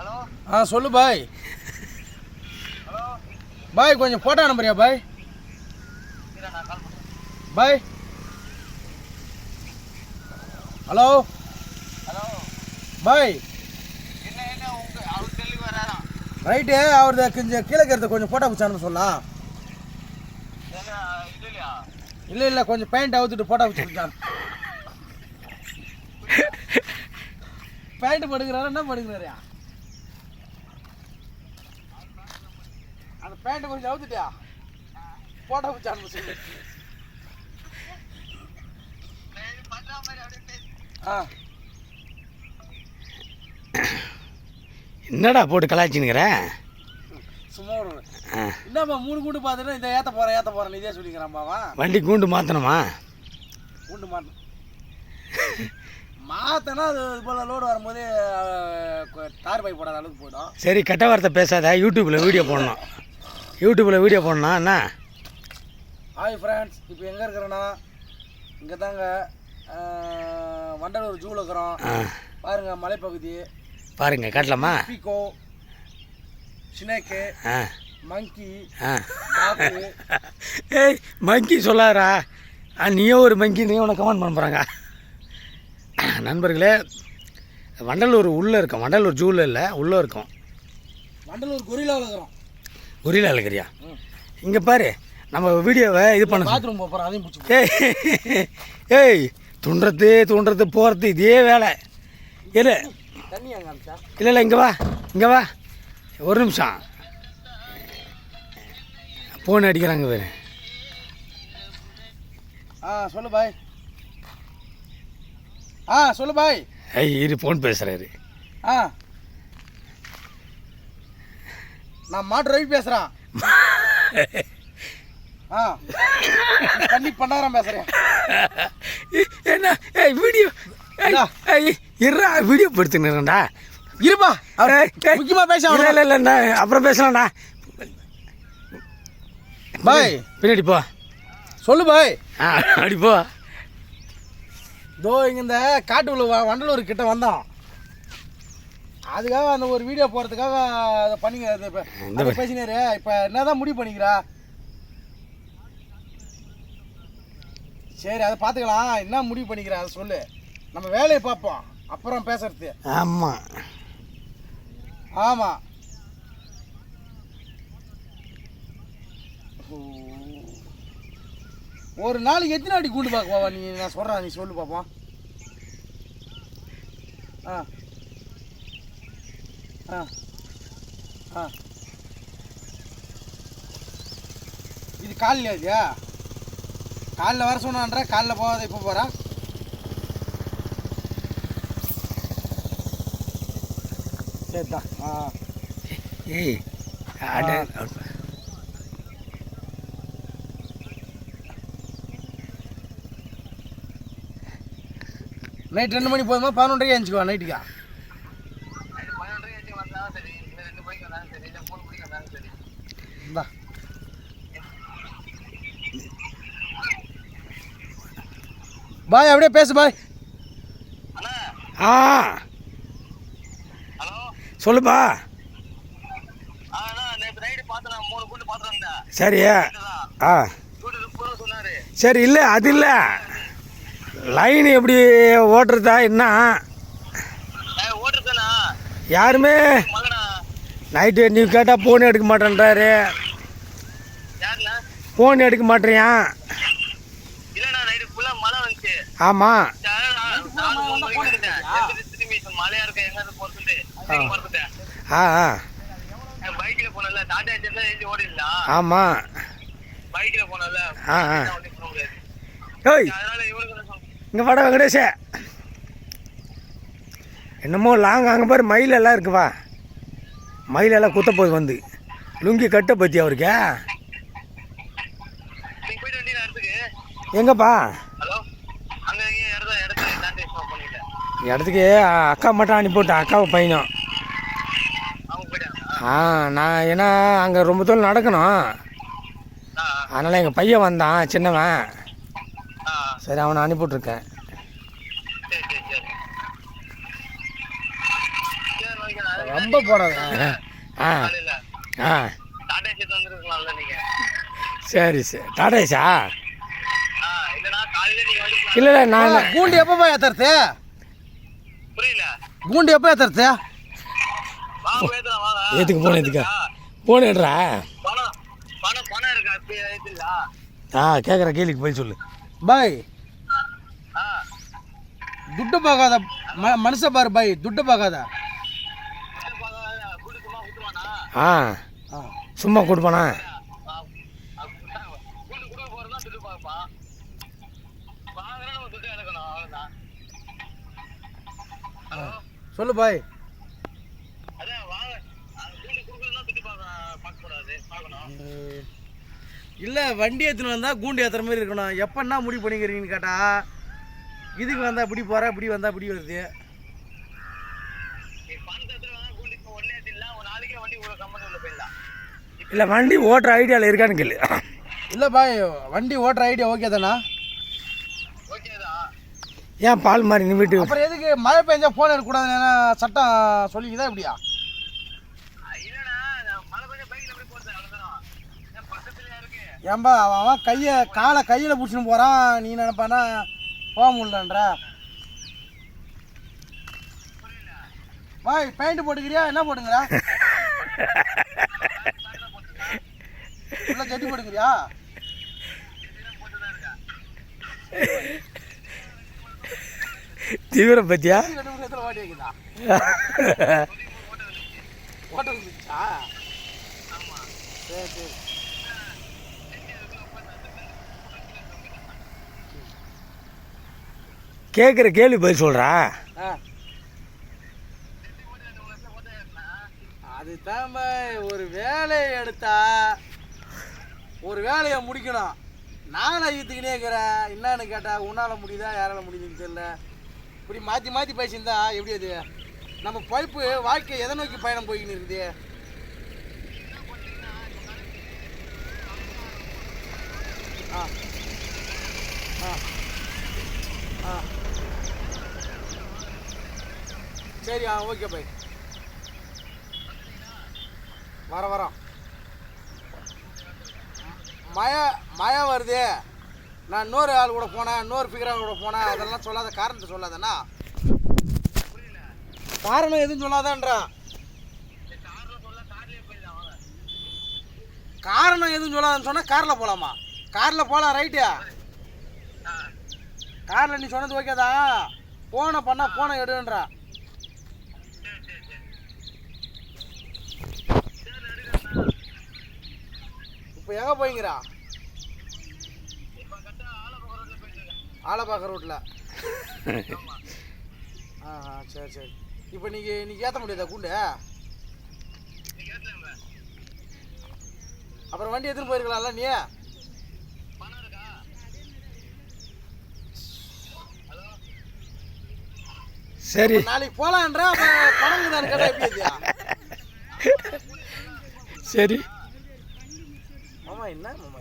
Hello? ஆ சொல்லு பாய். Hello? பாய் கொஞ்சம் photo அனுப்புறியா பாய்? பாய். ஹலோ? ஹலோ? பாய். ரைட்டு அவரது கொஞ்சம் கீழே இருக்கிறத கொஞ்சம் ஃபோட்டோ பிடிச்சி அனுப்ப சொல்லலாம் இல்லை இல்லை கொஞ்சம் பெயிண்ட் அவுத்துட்டு ஃபோட்டோ பிடிச்சி பேண்ட் படுக்கிறாரா என்ன படுக்கிறாரியா அந்த பேண்ட் கொஞ்சம் அவுத்துட்டியா ஃபோட்டோ பிடிச்சி அனுப்ப சொல்லு. ஆ. என்னடா போட்டு கலாய்ச்சினுங்கிற சும்மா ஒரு ஆ. என்னம்மா மூணு கூண்டு பார்த்துட்டு இந்த ஏற்ற போகிறேன் ஏற்ற போகிறேன் இதே சொல்லிக்கிறாம்மாவா வண்டி கூண்டு மாற்றணுமா கூண்டு மாட்டணும் மாற்றினா அது இது போல் லோடு வரும்போது தார் பை போடாத அளவுக்கு போயிடும். சரி கெட்ட வார்த்தை பேசாத யூடியூப்பில் வீடியோ போடணும். யூடியூப்பில் வீடியோ போடணும் என்ன? ஹாய் ஃப்ரெண்ட்ஸ் இப்போ எங்கே இருக்கிறேன்னா இங்கே தாங்க வண்டலூர் ஜூவில் இருக்கிறோம். பாருங்க மலைப்பகுதி. பாருங்க காட்டலாமா? பீக்கோ ஸ்னேக்கு ஆ. மங்கி ஏய் மங்கி சொல்லாரா ஆ நீயும் ஒரு மங்கி நீ உனக்கு கமெண்ட் பண்ண போகிறாங்க நண்பர்களே வண்டலூர் உள்ளே இருக்கும். வண்டலூர் ஜூவில் இல்லை உள்ளே இருக்கும். வண்டலூர் கொரிலாவில் இருக்கிறோம். குறியில் அழகிறியா. இங்கே பாரு நம்ம வீடியோவை இது பண்ண பாத்ரூம் போகிறோம் அதையும் பிடிச்சி ஏய் ஏய் துண்டுறது தூண்டுறது போகிறது இதே வேலை. அனுப்பிச்சா? இல்லை இல்லை இங்கே வா இங்கே வா. ஒரு நிமிஷம். ஃபோன் அடிக்கிறாங்க வேறு ஆ சொல்லு பாய். ஆ சொல்லு பாய். ஐய் இரு ஃபோன் பேசுகிறாரு ஆ. நான் மாட்டு ரவி பேசுகிறேன் ஆ. தண்ணி பண்ணாரம் பேசுகிறேன் என்ன? ஏய் வீடியோ. இருடா வீடியோ படுத்துக்கிறேன்டா இருப்பா அவர். முக்கியமாக பேச இல்லை இல்லை இல்லைண்ணா அப்புறம் பேசலாம்டா. பாய். பின்னாடி போ. சொல்லு பாய். அப்படி போ. இதோ இங்கே இந்த வ- வண்டலூர் கிட்ட வந்தோம் அதுக்காக அந்த ஒரு வீடியோ போகிறதுக்காக அதை பண்ணிங்க இப்போ பேசினாரு. இப்போ என்னதான் முடிவு பண்ணிக்கிறா? சரி அதை பார்த்துக்கலாம். என்ன முடிவு பண்ணிக்கிறா? அதை சொல்லு. நம்ம வேலையை பார்ப்போம். அப்புறம் பேசுறது. ஆமாம் ஆமாம் ஒரு நாளைக்கு எத்தனை அடி கூண்டு பார்க்க போவா நீ? நான் சொல்கிறேன் நீ சொல்லு பார்ப்போம் ஆ. ஆ. ஆ. இது காலையில் இல்லையா காலைல வர சொன்னான்ற காலைல போகாத இப்போ போகிறா சரிதான் ஆ. ஏய் நைட் ரெண்டு மணி போதுமா? பதினொன்றரைக்கு எழுந்துக்குவா நைட்டுக்கா. பதினொன்றரை வந்தாலும் சரி இல்லை ரெண்டு மணிக்கு வந்தாலும் சரி இல்லை மூணு மணிக்கு வந்தாலும் சரி. இந்தா. பாய் அப்படியே பேசு பாய். அண்ணா. ஆ. ஹலோ. சொல்லுப்பா. சரி. ஆ. சரி இல்லை அது இல்லை. லைன் எப்படி ஓட்டுறதா என்ன? யாருமே? நைட்டு நீ கேட்டால் ஃபோன் எடுக்க மாட்டேன்றாரு. யாருண்ணா? ஃபோன் எடுக்க மாட்டேறியான் இல்லைண்ணா நைட்டு ஃபுல்லாக மழை வந்துச்சு. ஆமாம். ஆ. ஆ பைக்ல போனல டாடா தான் எழுதி ஓடிடலாம் ஆமாம் பைக்ல போனல ஆ ஆ. ஏய். இங்கே வாடா வெங்கடேஷே. என்னமோ லாங் அங்கே பாரு மயில் எல்லாம் இருக்குவா மயில் எல்லாம் குத்த போகுது வந்து. லுங்கி கட்ட பற்றி அவருக்கு. எங்கப்பா? இடத்துக்கு அக்கா மட்டும் அனுப்பிவிட்டேன் அக்காவை பையனும். ஆ நான் ஏன்னா அங்கே ரொம்ப தூரம் நடக்கணும். அதனால் எங்கள் பையன் வந்தான் சின்னவன். சரி அவனை அனுப்பிவிட்ருக்கேன் ரொம்ப போடாத. ஆ ஆ சரி சரி. டாடேஷா ஆ இல்லனா காலையில நீங்க வந்து இல்லை இல்லை நான் கூண்டு எப்போ போய் ஏத்துறது புரியல கூண்டு எப்போ வாங்க ஏத்துக்கு போனேன் எதுக்கு போனேன்றா ஆ கேட்குற கேள்விக்கு போய் சொல்லு. பாய். ஆ. துட்டு பார்க்காத ம மனுஷ பாரு பாய். துட்டு பார்க்காத. துட்டு பார்க்க பார்க்க கூடாது. பார்க்கணும். இல்லை வண்டி ஏற்றுன்னு வந்தால் கூண்டு ஏற்றுற மாதிரி இருக்கணும். எப்போன்னா முடிவு பண்ணிக்கிறீங்கன்னு கேட்டா இதுக்கு வந்தால் இப்படி போகிற இப்படி வந்தால் இப்படி வருது நீ பணத்தை எடுத்துட்டு வாங்க குண்டு இப்போ ஒன்னே எடுத்துடலாம் ஒரு நாளைக்கே வண்டி ஒரு கம்பெனி உள்ள போயிடலாம் இல்லை வண்டி ஓட்டுற ஐடியாவில் இருக்கான்னு கேளு. இல்லை பாய் வண்டி ஓட்டுற ஐடியா ஓகே தானா? ஏன் பால் மாதிரி நீ வீட்டு அப்புறம் எதுக்கு மழை பெஞ்சா ஃபோன் எடுக்கக்கூடாதுன்னு சட்டம் சொல்லிக்குதா இப்படியா? ஏன்பா அவன் கையை காலை கையில் பிடிச்சின்னு போகிறான் நீ நினைப்பானா போக முடியலன்ற. பாய் பெயிண்ட் போட்டுக்கிறியா? என்ன போட்டுங்கிற உள்ள ஜட்டி போட்டுக்கிறியா? தீவிரம் பத்தியா? கேட்குற கேள்வி பதில் சொல்கிறா அதுதான் ஒரு வேலையை எடுத்தா ஒரு வேலையை முடிக்கணும். நான் ஐயத்துக்கினே இருக்கிறேன். என்னன்னு கேட்டால் உன்னால் முடியுதா யாரால முடியுதுன்னு தெரியல. இப்படி மாற்றி மாற்றி பேசியிருந்தா எப்படி அது? நம்ம பழுப்பு வாழ்க்கை எதை நோக்கி பயணம் போய்கின்னு இருக்குது? ஆ. ஆ. ஆ. சரி ஆ ஓகே பை. வர வரோம் மழை மழை வருது. நான் இன்னொரு ஆள் கூட போனேன் இன்னொரு ஃபிகர் ஆள் கூட போனேன். அதெல்லாம் சொல்லாத காரணத்தை சொல்லாதண்ணா. காரணம் எதுவும் சொல்லாதான்றான் காரணம் எதுவும் சொல்லாதுன்னு சொன்னால் காரில் போகலாமா காரில் போகலாம் ரைட்டு காரில் நீ சொன்னது ஓகேதா ஃபோனை பண்ணால் ஃபோனை எடுன்றான் இப்போ எங்கே போய்ங்கிறா ஆலப்பாக்க ரோட்டில் ஆ ஆ சரி சரி. இப்போ நீங்கள் இன்னைக்கு ஏற்ற முடியாதா கூண்டு? அப்புறம் வண்டி எடுத்துன்னு போயிருக்கலாம்ல நீ? சரி. நாளைக்கு அப்புறம் பணம் சரி. மாமா என்ன மாமா